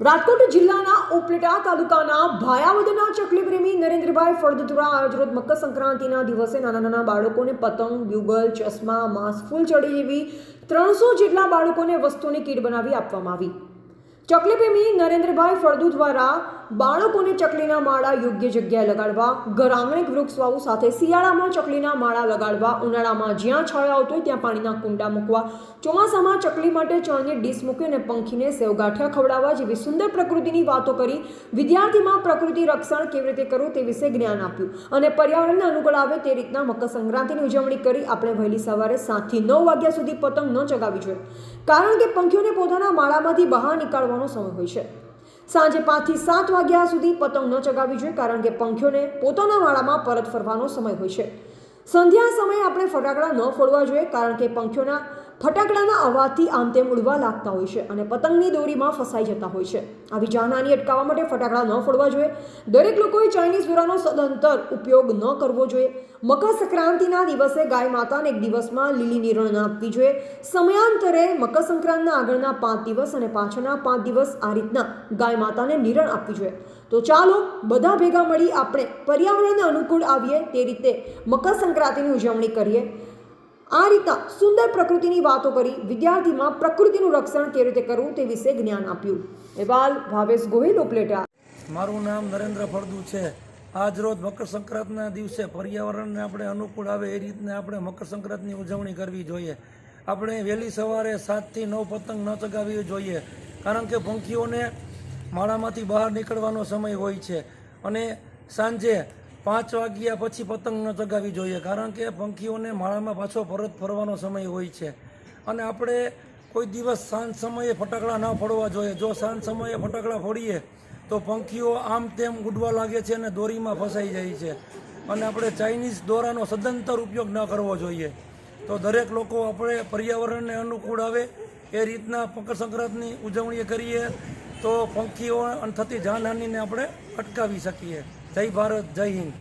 રાજકોટ જિલ્લાના ઉપલેટા તાલુકાના ભાયાવદના ચકલી પ્રેમી નરેન્દ્રભાઈ ફળદુરા આજરોજ મકર સંક્રાંતિના દિવસે નાના નાના બાળકોને પતંગ બ્યુગલ ચશ્મા માસ્ક ફૂલ ચડી જેવી ત્રણસો જેટલા બાળકોને વસ્તુની કીટ બનાવી આપવામાં આવી. ચકલી પ્રેમી નરેન્દ્રભાઈ ફળદુ દ્વારા બાળકોને ચકલીના માળા યોગ્ય જગ્યાએ લગાડવા ઘરાંગણિક આંગણે વૃક્ષ વાવવું સાથે શિયાળામાં ચકલીના માળા લગાડવા, ઉનાળામાં જ્યાં છાયો આવતો હોય ત્યાં પાણીના કુંડા મૂકવા, ચોમાસામાં ચકલી માટે ચણની ડીશ મૂકી અને પંખીને સેવગાંઠિયા ખવડાવવા જેવી સુંદર પ્રકૃતિની વાતો કરી વિદ્યાર્થીમાં પ્રકૃતિ રક્ષણ કેવી રીતે કરવું તે વિશે જ્ઞાન આપ્યું અને પર્યાવરણને અનુકૂળ આવે તે રીતના મકર સંક્રાંતિની ઉજવણી કરી આપણે વહેલી સવારે સાતથી નવ વાગ્યા સુધી પતંગ ન ચગાવી જોઈએ. કારણ કે પંખીઓને પોતાના માળામાંથી બહાર નીકાળવાનો સમય હોય છે. સાંજે પાંચથી સાત વાગ્યા સુધી પતંગ ન ચગાવવી જોઈએ કારણ કે પંખીઓને પોતાના માળામાં પરત ફરવાનો સમય હોય છે. સંધ્યા સમયે આપણે ફટાકડા ન ફોડવા જોઈએ કારણ કે પંખીઓના ફટાકડાના અવાજથી આમ તેમ ઉડવા લાગતા હોય છે અને પતંગની દોરીમાં ફસાઈ જતા હોય છે. આવી જાનહાની અટકાવવા માટે ફટાકડા ન ફોડવા જોઈએ. દરેક લોકોએ ચાઇનીઝ દોરાનો સદંતર ઉપયોગ ન કરવો જોઈએ. મકર સંક્રાંતિના દિવસે ગાય માતાને એક દિવસમાં લીલી નિરણ ન આપવી જોઈએ. સમયાંતરે મકર સંક્રાંતના આગળના પાંચ દિવસ અને પાછળના પાંચ દિવસ આ રીતના ગાય માતાને નિરણ આપવી જોઈએ. તો ચાલો બધા ભેગા મળી આપણે પર્યાવરણને અનુકૂળ આવીએ તે રીતે મકર સંક્રાંતિની ઉજવણી કરીએ. આ રીતના સુંદર પ્રકૃતિની વાતો કરી વિદ્યાર્થીમાં પ્રકૃતિનું રક્ષણ કેવી રીતે કરવું તે વિશે જ્ઞાન આપ્યું. અહેવાલ ભાવેશ ગોહિલ, ઉપલેટા. મારું નામ નરેન્દ્ર ફળદુ છે. આજ રોજ મકર સંક્રાંતના દિવસે પર્યાવરણને આપણે અનુકૂળ આવે એ રીતને આપણે મકર સંક્રાંતની ઉજવણી કરવી જોઈએ. આપણે વહેલી સવારે સાતથી નવ પતંગ ન ચગાવવી જોઈએ, કારણ કે પંખીઓને માળામાંથી બહાર નીકળવાનો સમય હોય છે. અને સાંજે પાંચ વાગ્યા પછી પતંગ ન ચગાવી જોઈએ, કારણ કે પંખીઓને માળામાં પાછો પરત ફરવાનો સમય હોય છે. અને આપણે કોઈ દિવસ સાંજ સમયે ફટાકડા ન ફોડવા જોઈએ. જો સાંજ સમયે ફટાકડા ફોડીએ, તો પંખીઓ આમ તેમ ઉડવા લાગે છે અને દોરીમાં ફસાઈ જાય છે. અને આપણે ચાઇનીઝ દોરાનો સદંતર ઉપયોગ ન કરવો જોઈએ. તો દરેક લોકો આપણે પર્યાવરણને અનુકૂળ આવે, એ રીતના મકર સંક્રાંતની ઉજવણી કરીએ, તો પંખીઓ થતી જાનહાનિને આપણે અટકાવી શકીએ. જય ભારત જય હિન્દ.